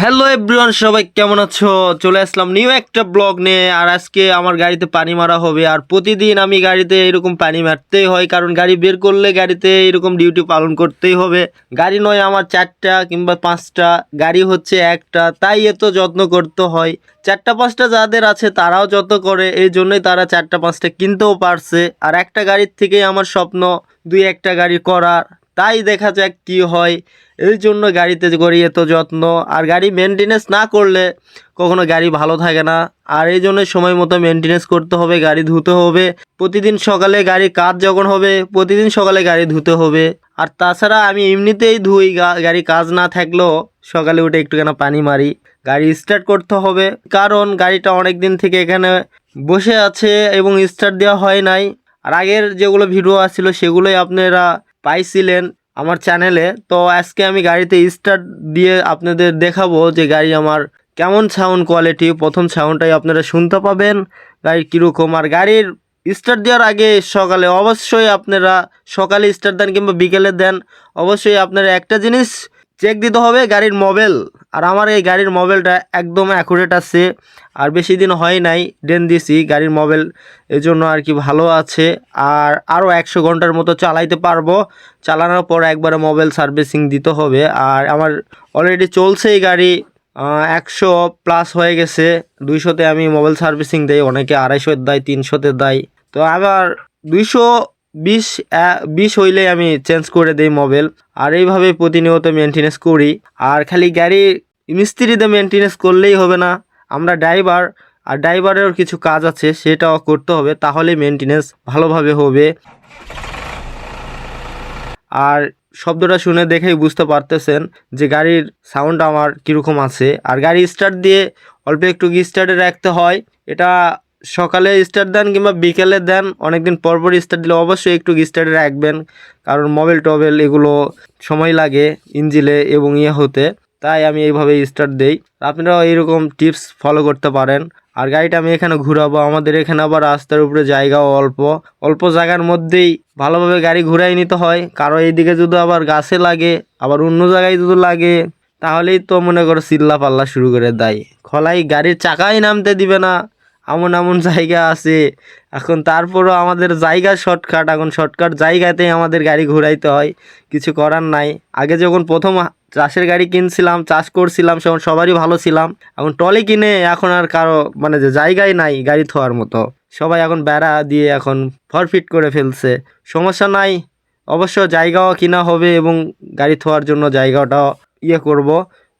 Hello everyone সবাই কেমন আছো? চলে আসলাম নিউ একটা ব্লগ নিয়ে, আর আজকে আমার গাড়িতে পানি মারা হবে। আর প্রতিদিন আমি গাড়িতে এরকম পানি মারতেই হয়, কারণ গাড়ি বের করলে গাড়িতে এরকম ডিউটি পালন করতেই হবে। গাড়ি নয়, আমার চারটা কিংবা পাঁচটা, গাড়ি হচ্ছে একটা, তাই এত যত্ন করতে হয়। চারটা, পাঁচটা যাদের আছে, তারাও যত্ন করে, এই জন্যই তারা চারটা, পাঁচটা কিনতেও পারছে। আর একটা গাড়ির থেকেই আমার স্বপ্ন, দুই একটা গাড়ি করার। তাই দেখা যাক কি হয়। এই জন্য গাড়িতে করি এত যত্ন। আর গাড়ি মেনটেনেন্স না করলে কখনো গাড়ি ভালো থাকে না। আর এই জন্য সময় মতো মেনটেনেন্স করতে হবে, গাড়ি ধুতে হবে। প্রতিদিন সকালে গাড়ি কাজ যখন হবে, প্রতিদিন সকালে গাড়ি ধুতে হবে। আর তাছাড়া আমি এমনিতেই ধুই গাড়ি কাজ না থাকলেও সকালে উঠে একটুখানি পানি মারি। গাড়ি স্টার্ট করতে হবে, কারণ গাড়িটা অনেক দিন থেকে এখানে বসে আছে এবং স্টার্ট দেওয়া হয় নাই। আর আগের যেগুলো ভিডিও আসছিল সেগুলোই আপনারা পাইছিলেন। আমার চ্যানেলে তো আজকে আমি গাড়িতে স্টার্ট দিয়ে আপনাদের দেখাবো যে গাড়ি আমার কেমন সাউন্ড কোয়ালিটি প্রথম সাউন্ডটাই আপনারা শুনতে পাবেন। গাড়ির কীরকম আর গাড়ির স্টার্ট দেওয়ার আগে সকালে অবশ্যই আপনারা সকালে স্টার্ট দেন কিংবা বিকেলে দেন। অবশ্যই আপনারা একটা জিনিস চেক দিতে হবে গাড়ির মোবাইল আর আমার এই গাড়ির মোবাইলটা একদম অ্যাকুরেট আছে। আর বেশি দিন হয় নাই ডেন দিছি গাড়ির মোবাইল এই জন্য আর কি ভালো আছে। আর আরও একশো ঘণ্টার মতো চালাইতে পারব। চালানোর পর একবারে মোবাইল সার্ভিসিং দিতে হবে। আর আমার অলরেডি চলছে এই গাড়ি একশো প্লাস হয়ে গেছে। দুইশোতে আমি মোবাইল সার্ভিসিং দেই, অনেকে আড়াইশো দেয়, তিনশোতে দেয়। তো আবার দুইশো বিশ বিশ হইলে আমি চেঞ্জ করে দেই মোবাইল আর এইভাবে প্রতিনিয়ত মেনটেনেন্স করি। আর খালি গাড়ি মিস্ত্রিতে মেনটেনেন্স করলেই হবে না। আমরা ড্রাইভার আর ড্রাইভারের কিছু কাজ আছে, সেটাও করতে হবে। তাহলে মেনটেনেন্স ভালোভাবে হবে। আর শব্দটা শুনে দেখেই বুঝতে পারতেছেন যে গাড়ির সাউন্ড আমার কীরকম আছে। আর গাড়ি স্টার্ট দিয়ে অল্প একটু স্টার্টে রাখতে হয়। এটা সকালে স্টার্ট দেন কিংবা বিকেলে দেন, অনেকদিন পর পর স্টার্ট দিলে অবশ্যই একটু স্টার্টে রাখবেন। কারণ মোবাইল টবেল এগুলো সময় লাগে ইঞ্জিলে এবং ইয়ে হতে। তাই আমি এইভাবে স্টার্ট দেই। আপনারাও এইরকম টিপস ফলো করতে পারেন। আর গাড়িটা আমি এখানে ঘুরাবো। আমাদের এখানে আবার রাস্তার উপরে জায়গাও অল্প। অল্প জায়গার মধ্যেই ভালোভাবে গাড়ি ঘুরাই নিতে হয়। কারও এইদিকে যদি আবার গাছে লাগে, আবার অন্য জায়গায় যদি লাগে, তাহলেই তো মনে করো চিল্লা পাল্লা শুরু করে দেয়। খলাই গাড়ির চাকাই নামতে দিবে না। এমন এমন জায়গা আছে। এখন তারপরও আমাদের জায়গা শর্টকাট এখন শর্টকাট জায়গাতেই আমাদের গাড়ি ঘুরাইতে হয়। কিছু করার নাই। আগে যখন প্রথম চাষের গাড়ি কিনছিলাম, চাষ করছিলাম, তখন সবারই ভালো ছিলাম। এখন টলি কিনে এখন আর কারও মানে যে জায়গায় নাই গাড়ি থোয়ার মতো। সবাই এখন বেড়া দিয়ে এখন ফরফিট করে ফেলছে। সমস্যা নাই। অবশ্য জায়গাও কিনা হবে এবং গাড়ি থোয়ার জন্য জায়গাটাও ইয়ে করব।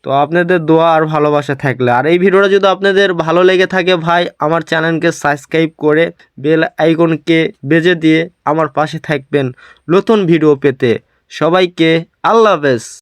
তো আপনাদের দোয়া আর ভালোবাসা থাকলে। আর এই ভিডিওটা যদি আপনাদের ভালো লেগে থাকে ভাই, আমার চ্যানেলকে সাবস্ক্রাইব করে বেল আইকনকে বেজে দিয়ে আমার পাশে থাকবেন নতুন ভিডিও পেতে। সবাইকে আল্লাহ হাফেজ।